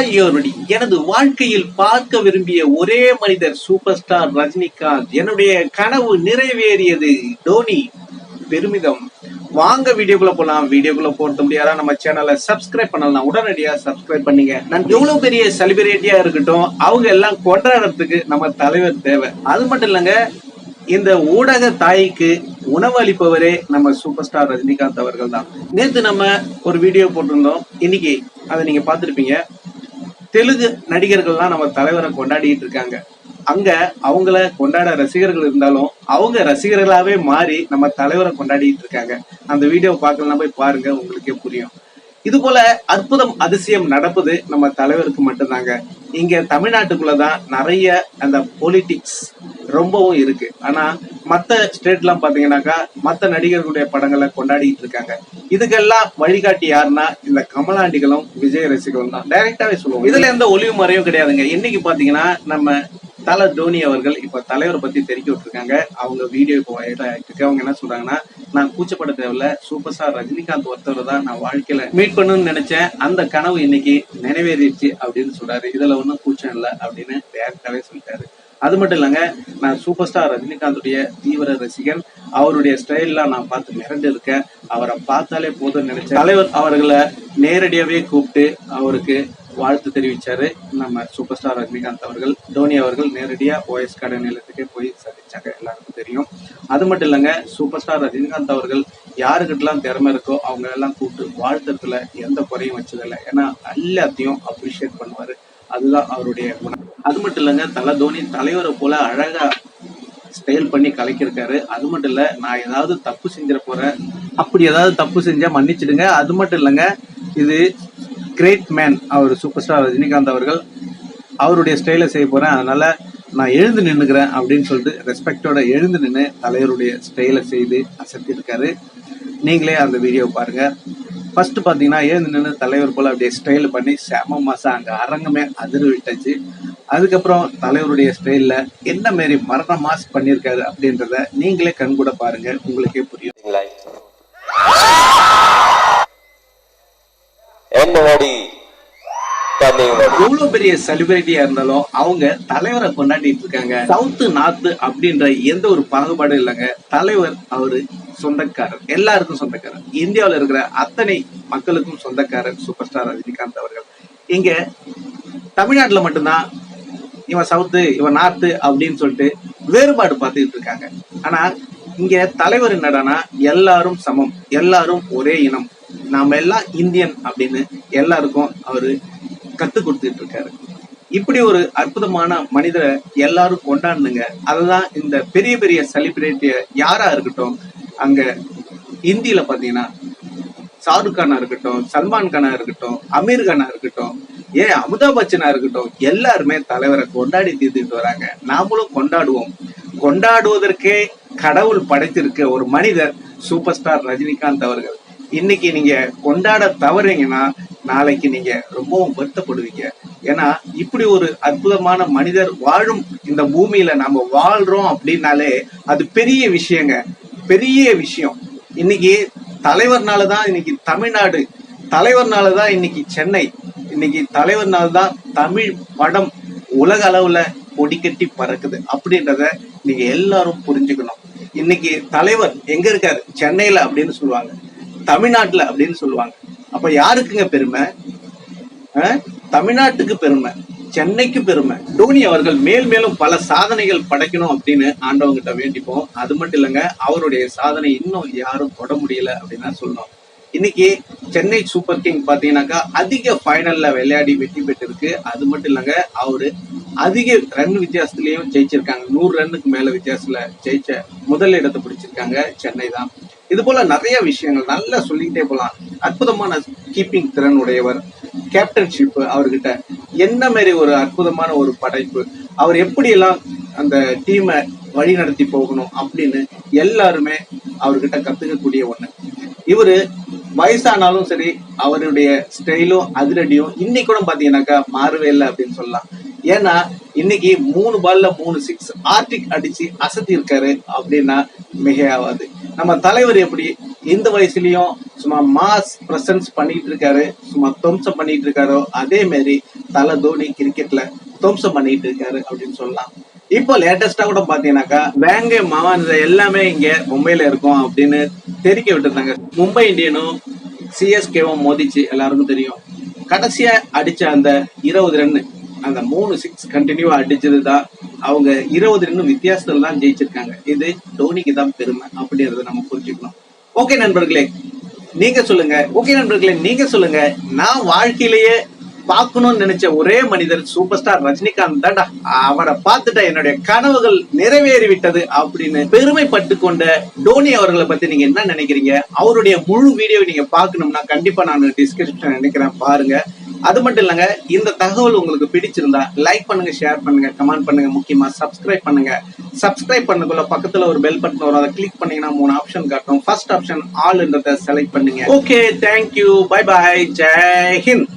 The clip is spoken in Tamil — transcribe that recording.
தாயோருடி எனது வாழ்க்கையில் பார்க்க விரும்பிய ஒரே மனிதர் சூப்பர் ஸ்டார் ரஜினிகாந்த். என்னுடைய கனவு நிறைவேறியது டோனி பெருமிதம். வாங்க வீடியோக்குள்ள போலாம். வீடியோக்குள்ள போறது முடியாதா நம்ம சேனலை சப்ஸ்கிரைப் பண்ணலாம். உடனடியா சப்ஸ்கிரைப் பண்ணுங்க. நான் எவ்வளவு பெரிய செலிபிரிட்டியா இருக்கட்டும் அவங்க எல்லாம் கொண்டாடுறதுக்கு நம்ம தலைவர் தேவை. அது மட்டும் இல்லைங்க இந்த ஊடக தாய்க்கு உணவளிப்பவரே நம்ம சூப்பர் ஸ்டார் ரஜினிகாந்த் அவர்கள் தான். நேற்று நம்ம ஒரு வீடியோ போட்டிருந்தோம். இன்னைக்கு அதை நீங்க பார்த்துருப்பீங்க. தெலுங்கு நடிகர்கள்லாம் நம்ம தலைவரை கொண்டாடிட்டு இருக்காங்க. அங்க அவங்கள கொண்டாட ரசிகர்கள் இருந்தாலும் அவங்க ரசிகர்களாவே மாறி நம்ம தலைவரை கொண்டாடிட்டு இருக்காங்க. அந்த வீடியோ பார்க்கலாம் போய் பாருங்க உங்களுக்கே புரியும். இது போல அற்புதம் அதிசயம் நடப்பது நம்ம தலைவருக்கு மட்டும்தாங்க. இங்க தமிழ்நாட்டுக்குள்ளதான் நிறைய அந்த பொலிட்டிக்ஸ் ரொம்பவும் இருக்கு. ஆனா மத்த ஸ்டேட்லாம் பாத்தீங்கன்னாக்கா மத்த நடிகர்களுடைய படங்களை கொண்டாடிட்டு இருக்காங்க. இதுக்கெல்லாம் வழிகாட்டி யாருன்னா இந்த கமலாண்டிகளும் விஜய் ரசிகர்களும் தான். டைரக்டாவே சொல்லுவோம். இதுல எந்த ஒளிவு மறையும் கிடையாதுங்க. இன்னைக்கு பாத்தீங்கன்னா நம்ம தல தோனி அவர்கள் இப்ப தலைவரை பத்தி தெரிவிக்க விட்டுருக்காங்க. அவங்க வீடியோ இப்போ வைரல் ஆயிட்டு அவங்க என்ன சொல்றாங்கன்னா நான் கூச்சப்பட தேவையில்ல. சூப்பர் ஸ்டார் ரஜினிகாந்த் ஒருத்தர் தான் நான் வாழ்க்கையில மீட் பண்ணணும்னு நினைச்சேன். அந்த கனவு இன்னைக்கு நினைவேறிடுச்சு அப்படின்னு சொல்றாரு. இதுல ஒன்றும் கூச்சம் இல்லை அப்படின்னு டேரக்டாவே சொல்லிட்டாரு. அது மட்டும் இல்லைங்க நான் சூப்பர் ஸ்டார் ரஜினிகாந்துடைய தீவிர ரசிகன். அவருடைய ஸ்டைல்லாம் நான் பார்த்து மிரண்டு இருக்கேன் அவரை பார்த்தாலே போதும் நினைச்சேன். தலைவர் அவர்களை நேரடியாகவே கூப்பிட்டு அவருக்கு வாழ்த்து தெரிவிச்சாரு. நம்ம சூப்பர் ஸ்டார் ரஜினிகாந்த் அவர்கள் தோனி அவர்கள் நேரடியாக ஓஎஸ் கடை நிலத்துக்கே போய் சந்திச்சாங்க எல்லாருக்கும் தெரியும். அது மட்டும் இல்லைங்க சூப்பர் ஸ்டார் ரஜினிகாந்த் அவர்கள் யாருக்கிட்டலாம் திறமை இருக்கோ அவங்க எல்லாம் கூப்பிட்டு வாழ்த்துறதுல எந்த குறையும் வச்சதில்லை. ஏன்னா எல்லாத்தையும் அப்ரிஷியேட் பண்ணுவார். அதுதான் அவருடைய குணம் அது மட்டும் இல்லைங்க தலை தோனி தலைவரை போல அழகா ஸ்டைல் பண்ணி கலக்கியிருக்காரு. அது மட்டும் இல்ல நான் ஏதாவது தப்பு செஞ்சிட போறேன். அப்படி ஏதாவது தப்பு செஞ்சா மன்னிச்சிடுங்க. அது மட்டும் இல்லைங்க இது கிரேட் மேன் அவர் சூப்பர் ஸ்டார் ரஜினிகாந்த் அவர்கள். அவருடைய ஸ்டைலை செய்ய போறேன். அதனால நான் எழுந்து நின்னுக்கிறேன் அப்படின்னு சொல்லிட்டு ரெஸ்பெக்டோட எழுந்து நின்று தலைவருடைய ஸ்டைலை செய்து அசத்திருக்காரு நீங்களே அந்த வீடியோ பாருங்க. ஃபர்ஸ்ட் பார்த்தீங்கன்னா எழுந்து நின்று தலைவர் போல அப்படியே ஸ்டைல் பண்ணி செம மாசம் அங்கே அரங்கமே அதிர் விட்டுச்சு அதுக்கப்புறம் தலைவருடைய ஸ்டைல்ல என்ன மாரி மரண மாஸ் பண்ணியிருக்காரு அப்படின்றத நீங்களே கண்கூட பாருங்க. உங்களுக்கே புரியும். எவ்வளவு பெரிய செலிபிரிட்டியா இருந்தாலும் அவங்க தலைவரை கொண்டாடிட்டு இருக்காங்க. சவுத் நார்த் அப்படின்ற எந்த ஒரு பாகுபாடும் இல்லைங்க. தலைவர் அவரு சொந்தக்காரர். எல்லாருக்கும் சொந்தக்காரர். இந்தியாவுல இருக்கிற அத்தனை மக்களுக்கும் சொந்தக்காரர் சூப்பர் ஸ்டார் ரஜினிகாந்த் அவர்கள். இங்க தமிழ்நாட்டுல மட்டும்தான் இவன் சவுத்து இவன் நார்த்து அப்படின்னு சொல்லிட்டு வேறுபாடு பார்த்துக்கிட்டு இருக்காங்க. ஆனா இங்க தலைவர் என்னடானா எல்லாரும் சமம். எல்லாரும் ஒரே இனம். நாம எல்லாம் இந்தியன் அப்படின்னு எல்லாருக்கும் அவரு கத்து கொடுத்துட்டு இருக்காரு. இப்படி ஒரு அற்புதமான மனிதரை எல்லாரும் கொண்டாடுனுங்க அதுதான் இந்த பெரிய பெரிய செலிபிரிட்டிய யாரா இருக்கட்டும் அங்க இந்தியில பாத்தீங்கன்னா ஷாருக் கானா இருக்கட்டும் சல்மான் கானா இருக்கட்டும் அமீர் கானா இருக்கட்டும் ஏன் அமிதாப் பச்சனா இருக்கட்டும் எல்லாருமே தலைவரை கொண்டாடி தீர்த்துட்டு வராங்க. நாமளும் கொண்டாடுவோம். கொண்டாடுவதற்கே கடவுள் படைத்திருக்க ஒரு மனிதர் சூப்பர் ஸ்டார் ரஜினிகாந்த் அவர்கள். இன்னைக்கு நீங்க கொண்டாட தவறீங்கன்னா நாளைக்கு நீங்க ரொம்பவும் வருத்தப்படுவீங்க. ஏன்னா இப்படி ஒரு அற்புதமான மனிதர் வாழும் இந்த பூமியில நம்ம வாழ்றோம் அப்படின்னாலே அது பெரிய விஷயங்க. பெரிய விஷயம். இன்னைக்கு தலைவர்னாலதான் இன்னைக்கு தமிழ்நாடு. தலைவர்னாலதான் இன்னைக்கு சென்னை. இன்னைக்கு தலைவர்னால தான் தமிழ் படம் உலக அளவுல கொடிக்கட்டி பறக்குது. அப்படின்றத நீங்க எல்லாரும் புரிஞ்சுக்கணும். இன்னைக்கு தலைவர் எங்க இருக்காரு? சென்னையில அப்படின்னு சொல்லுவாங்க. தமிழ்நாட்டுல அப்படின்னு சொல்லுவாங்க. அப்ப யாருக்குங்க பெருமை? தமிழ்நாட்டுக்கு பெருமை. சென்னைக்கு பெருமை. டோனி அவர்கள் மேல் மேலும் பல சாதனைகள் படைக்கணும் அப்படின்னு ஆண்டவங்கிட்ட வேண்டிப்போம். அது மட்டும் இல்லைங்க அவருடைய சாதனை இன்னும் யாரும் தொட முடியல அப்படின்னு சொல்லணும். இன்னைக்கு சென்னை சூப்பர் கிங் பாத்தீங்கன்னாக்கா அதிக ஃபைனல்ல விளையாடி வெற்றி பெற்றிருக்கு. அது மட்டும் இல்லைங்க அவரு அதிக ரன் வித்தியாசத்துலயும் ஜெயிச்சிருக்காங்க. நூறு ரன்னுக்கு மேல வித்தியாசத்துல ஜெயிச்ச முதல் இடத்தை பிடிச்சிருக்காங்க சென்னை தான். இது போல நிறைய விஷயங்கள் நல்லா சொல்லிக்கிட்டே போலாம். அற்புதமான கீப்பிங் திறன் உடையவர் கேப்டன்ஷிப் அவர்கிட்ட என்ன மாதிரி ஒரு அற்புதமான ஒரு படைப்பு அவர் எப்படி எல்லாம் அந்த டீமை வழி நடத்தி போகணும் அப்படின்னு எல்லாருமே அவர்கிட்ட கத்துக்கக்கூடிய ஒண்ணு. இவரு வயசானாலும் சரி அவருடைய ஸ்டைலும் அதிரடியும் இன்னைக்கு கூட பாத்தீங்கன்னாக்கா மாறவே இல்லை அப்படின்னு சொல்லலாம். ஏன்னா இன்னைக்கு மூணு பால்ல மூணு சிக்ஸ் ஆர்டிக் அடிச்சு அசத்தி இருக்காரு அப்படின்னா மிகையாவாது நம்ம தலைவர் எப்படி இந்த வயசுலயும் சும்மா மாஸ் பிரசன்ஸ் பண்ணிட்டு இருக்காரு சும்மா துவம்சம் பண்ணிட்டு இருக்காரோ அதே மாதிரி தல தோனி கிரிக்கெட்ல துவம்சம் பண்ணிட்டு இருக்காரு அப்படின்னு சொல்லலாம். இப்போ லேட்டஸ்டா கூட பாத்தீங்கன்னாக்கா வேங்கை மவான் எல்லாமே இங்க மும்பைல இருக்கும் அப்படின்னு தெரிவிக்க விட்டுருந்தாங்க. மும்பை இந்தியனும் சிஎஸ்கேவும் மோதிச்சு எல்லாருக்கும் தெரியும். கடைசியா அடிச்ச அந்த இருபது ரன்னு அந்த மூணு சிக்ஸ் கண்டினியூவா அடிச்சது தான் அவங்க இருபது ரன் வித்தியாசத்துல தான் ஜெயிச்சிருக்காங்க. இது தோனிக்கு தான் பெருமை அப்படிங்கறத நம்ம புரிஞ்சுக்கணும். ஓகே நண்பர்களே நீங்க சொல்லுங்க. ஓகே நண்பர்களே நீங்க சொல்லுங்க. நான் வாழ்க்கையிலேயே பார்க்கணும்னு நினைச்ச ஒரே மனிதர் சூப்பர் ஸ்டார் ரஜினிகாந்த் தான்டா. அவரை பார்த்துட்டா என்னுடைய கனவுகள் நிறைவேறி விட்டது அப்படின்னு பெருமைப்பட்டு கொண்ட டோனி அவர்களை பத்தி நீங்க என்ன நினைக்கிறீங்க? அவருடைய முழு வீடியோவை நீங்க பார்க்கணும்னா கண்டிப்பா நான் டிஸ்கிரிப்ஷன் நினைக்கிறேன் பாருங்க. அது மட்டும் இல்லைங்க இந்த தகவல் உங்களுக்கு பிடிச்சிருந்தா லைக் பண்ணுங்க ஷேர் பண்ணுங்க கமெண்ட் பண்ணுங்க முக்கியமா சப்ஸ்கிரைப் பண்ணுங்க. சப்ஸ்கிரைப் பண்ணக்குள்ள பக்கத்துல ஒரு பெல் பட்டன் வரும். அதை கிளிக் பண்ணீங்கன்னா மூணு ஆப்ஷன் காட்டும். ஃபர்ஸ்ட் ஆப்ஷன் ஆல்ன்றத செலக்ட் பண்ணுங்க. Okay thank you bye bye Jai Hind